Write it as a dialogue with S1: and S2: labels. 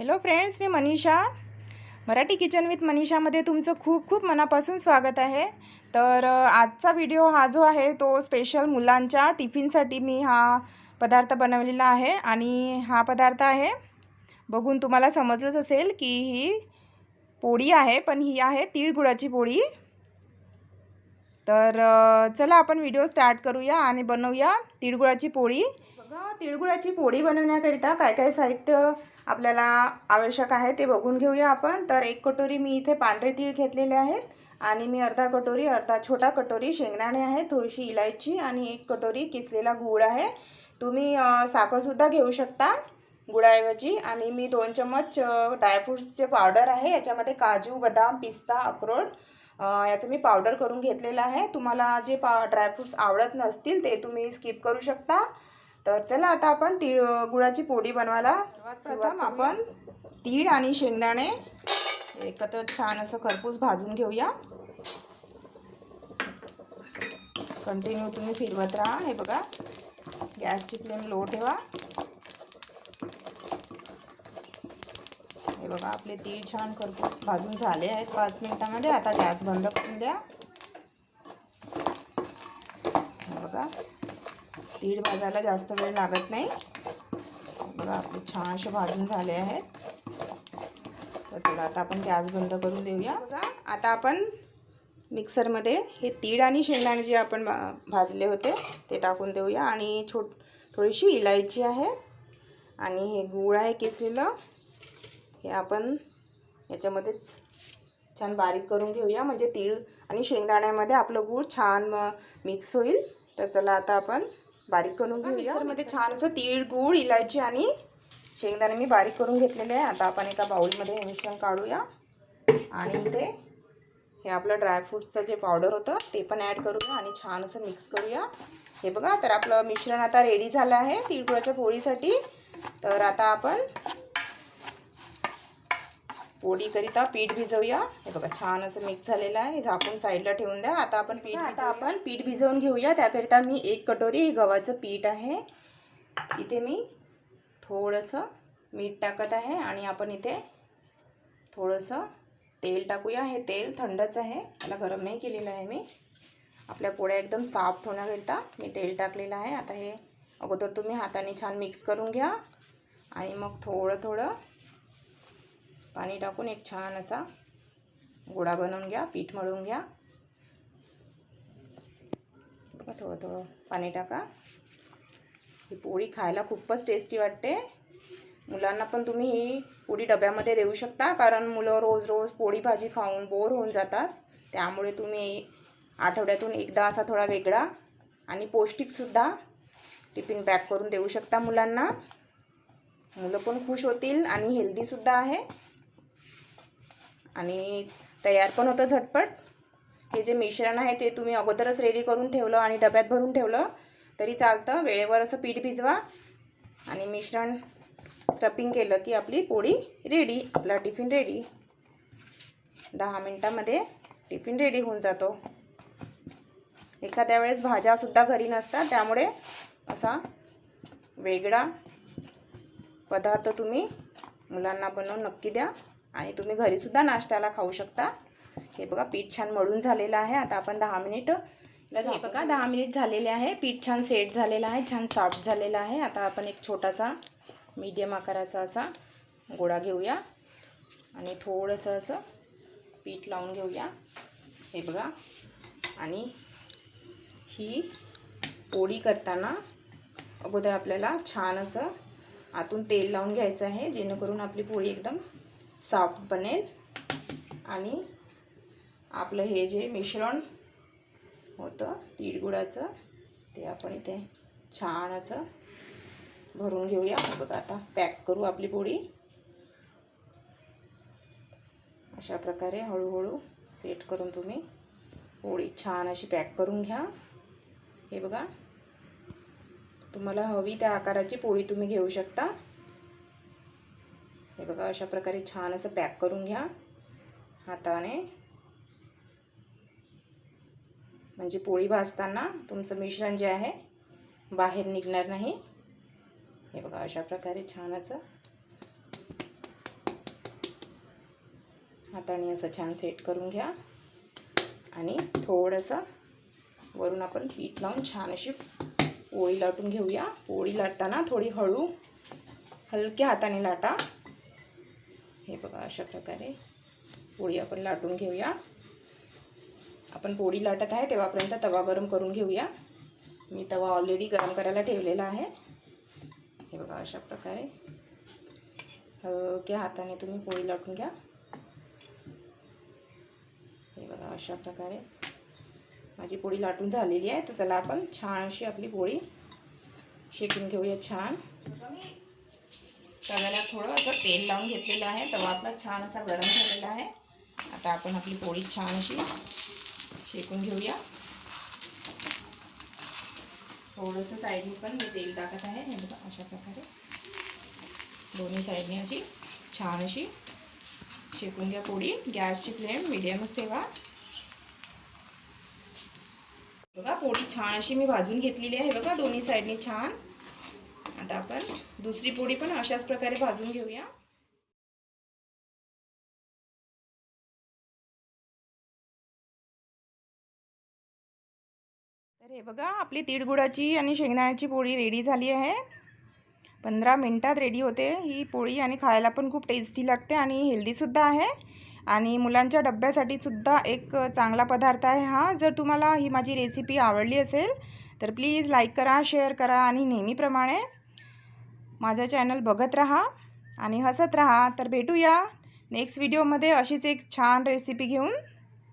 S1: Hello friends मी Manisha. Marathi kitchen with मनीषामध्ये तुमचं खूप खूप मनापासून स्वागत आहे. तर आजचा व्हिडिओ हा जो आहे तो स्पेशल मुलांच्या टिफिनसाठी मी हा पदार्थ बनवलेला आहे आणि हा पदार्थ आहे. बघून तुम्हाला समजलंच असेल की ही पोळी आहे पण ही आहे तीळ गुळाची पोळी. तर चला आपण व्हिडिओ स्टार्ट करूया आणि बनवूया तिळगुळाची पोळी. बघा तिळगुळाची पोळी बनवण्याकरिता काय काय साहित्य आपल्याला आवश्यक आहे ते बघून घेऊया आपण. तर एक कटोरी मी इथे पांढरे तीळ घेतलेले आहेत आणि मी अर्धा कटोरी अर्धा छोटा कटोरी शेंगदाणे आहे थोडीशी इलायची आणि एक कटोरी किसलेला गूळ आहे. तुम्ही साखरसुद्धा घेऊ शकता गुळाऐवजी आणि मी दोन चम्मच अ, ड्रायफ्रुट्सचे पावडर आहे. याच्यामध्ये काजू बदाम पिस्ता अक्रोड याचं मी पावडर करून घेतलेलं आहे. तुम्हाला जे पा ड्रायफ्रुट्स आवडत नसतील ते तुम्ही स्किप करू शकता. तर चला आता आपण तीळ गुळाची पोळी बनवायला प्रथम आपण तीळ आणि शेंगदाणे एकत्र छान असं खरपूस भाजून घेऊया. कंटिन्यू तुम्ही फिरवत राहा. हे बघा गॅसची फ्लेम लो ठेवा. बघा आपले तीळ छान खरपूस भाजून झाले आहेत. पाच मिनिटामध्ये आता गॅस बंद करून द्या. बघा तीळ भाजायला जास्त वेळ लागत नाही. बघा आपले छान असे भाजून झाले आहेत. तर बघा आता आपण गॅस बंद करून देऊया. बघा आता आपण मिक्सरमध्ये हे तीळ आणि शेंगदाणे जे आपण भा भाजले होते ते टाकून देऊया. आणि छोट थोडीशी इलायची आहे. आणि हे गूळ आहे केसरीला. हे आपण याच्यामध्येच छान बारीक करून घेऊया. म्हणजे तीळ आणि शेंगदाण्यामध्ये आपलं गूळ छान मिक्स होईल. तर चला आता आपण बारीक करून घेऊया. मध्ये छान असं तीळ गूळ इलायची आणि शेंगदाणे मी बारीक करून घेतलेले आहे. आता आपण एका बाउलमध्ये हे मिश्रण काढूया. आणि इथे हे आपलं ड्रायफ्रूट्सचं जे पावडर होतं ते पण ॲड करूया आणि छान असं मिक्स करूया. हे बघा तर आपलं मिश्रण आता रेडी झालं आहे तिळगुळाच्या पोळीसाठी. तर आता आपण पोळीकरिता पीठ भिजवूया. हे बघा छान असं मिक्स झालेलं आहे. हे झाकून साईडला ठेवून द्या. आता आपण पीठ आता आपण पीठ भिजवून घेऊया. त्याकरिता मी एक कटोरी गव्हाचं पीठ आहे. इथे मी थोडंसं मीठ टाकत आहे आणि आपण इथे थोडंसं तेल टाकूया. हे तेल थंडच आहे. त्याला गरम नाही केलेलं आहे मी. आपल्या पोळ्या एकदम साफ होण्याकरिता मी तेल टाकलेलं आहे. आता हे अगोदर तुम्ही हाताने छान मिक्स करून घ्या. आणि मग थोडं थोडं पाणी टाकून एक छान असा गोळा बनवून घ्या पीठ मळून घ्या. थोडं थोडं पाणी टाका. ही पोळी खायला खूपच टेस्टी वाटते. मुलांना पण तुम्ही ही पोळी डब्यामध्ये देऊ शकता कारण मुलं रोज रोज पोळी भाजी खाऊन बोर होऊन जातात. त्यामुळे तुम्ही आठवड्यातून एकदा असा थोडा वेगळा आणि पौष्टिकसुद्धा टिफिन पॅक करून देऊ शकता मुलांना. मुलं पण खुश होतील आणि हेल्दीसुद्धा आहे. आणि तयार पण होतं झटपट. हे जे मिश्रण आहे ते तुम्ही अगोदरच रेडी करून ठेवलं आणि डब्यात भरून ठेवलं तरी चालतं. वेळेवर असं पीठ भिजवा आणि मिश्रण स्टफिंग केलं की आपली पोळी रेडी आपला टिफिन रेडी दहा मिनटामध्ये टिफिन रेडी होऊन जातो. एखाद्या वेळेस भाज्यासुद्धा घरी नसतात त्यामुळे असा वेगळा पदार्थ तुम्ही मुलांना बनवून नक्की द्या. आणि तुम्ही घरीसुद्धा नाश्त्याला खाऊ शकता. हे बघा पीठ छान मळून झालेलं आहे. आता आपण दहा मिनिट हे बघा दहा मिनिट झालेले आहे. पीठ छान सेट झालेलं आहे छान सॉफ्ट झालेलं आहे. आता आपण एक छोटासा मीडियम आकाराचा असा गोळा घेऊया. आणि थोडंसं असं पीठ लावून घेऊया. हे बघा. आणि ही पोळी करताना अगोदर आपल्याला छान असं आतून तेल लावून घ्यायचं आहे जेणेकरून आपली पोळी एकदम सॉफ्ट बनेल. आणि आपलं हे जे मिश्रण होतं तिळगुळाचं ते आपण इथे छान असं भरून घेऊया. बघा आता पॅक करू आपली पोळी. अशा प्रकारे हळूहळू सेट करून तुम्ही पोळी छान अशी पॅक करून घ्या. हे बघा तुम्हाला हवी त्या आकाराची पोळी तुम्ही घेऊ शकता. हे बघा अशा प्रकारे छान असं पॅक करून घ्या हाताने. म्हणजे पोळी भाजताना तुमचं मिश्रण जे आहे बाहेर निघणार नाही. हे बघा अशा प्रकारे छान असं हाताने असं छान सेट करून घ्या. आणि थोडंसं वरून आपण पीठ लावून छान अशी पोळी लाटून घेऊया. पोळी लाटताना थोडी हळू हलक्या हाताने लाटा. हे बघा अशा प्रकारे पोळी आपण लाटून घेऊया. आपण पोळी लाटत आहे तेव्हापर्यंत तवा गरम करून घेऊया. मी तवा ऑलरेडी गरम करायला ठेवलेला आहे. हे बघा अशा प्रकारे. हलक्या हाताने तुम्ही पोळी लाटून घ्या. हे बघा अशा प्रकारे. माझी पोळी लाटून झालेली आहे तर त्याला आपण छान अशी आपली पोळी शेकून घेऊया छान. तव्याला थोडं असं तेल लावून घेतलेलं आहे. तवा आपला छान असा गरम झालेला आहे. आता आपण आपली पोळी छान अशी शेकून घेऊया. थोडंसं साईडने पण मी तेल टाकत आहे. हे बघा अशा प्रकारे. दोन्ही साईडने अशी छान अशी शेकून घ्या पोळी. गॅसची फ्लेम मिडियमच ठेवा. बघा पोळी छान अशी मी भाजून घेतलेली आहे. बघा दोन्ही साईडनी छान. आता आपण दुसरी पोळी पण अशाच प्रकारे भाजून घेऊया. तर हे बघा आपली तिळगुळाची आणि शेंगदाण्याची पोळी रेडी झाली आहे. पंधरा मिनटात रेडी होते. ही पोळी आणि खायला पण खूप टेस्टी लागते आणि हेल्दीसुद्धा आहे. आणि मुलांच्या डब्यासाठी सुद्धा एक चांगला पदार्थ आहे हा. जर तुम्हाला ही माझी रेसिपी आवडली असेल तर प्लीज लाईक करा शेअर करा आणि नेहमीप्रमाणे माझं चॅनल बघत राहा आणि हसत राहा. तर भेटूया नेक्स्ट व्हिडिओमध्ये अशीच एक छान रेसिपी घेऊन.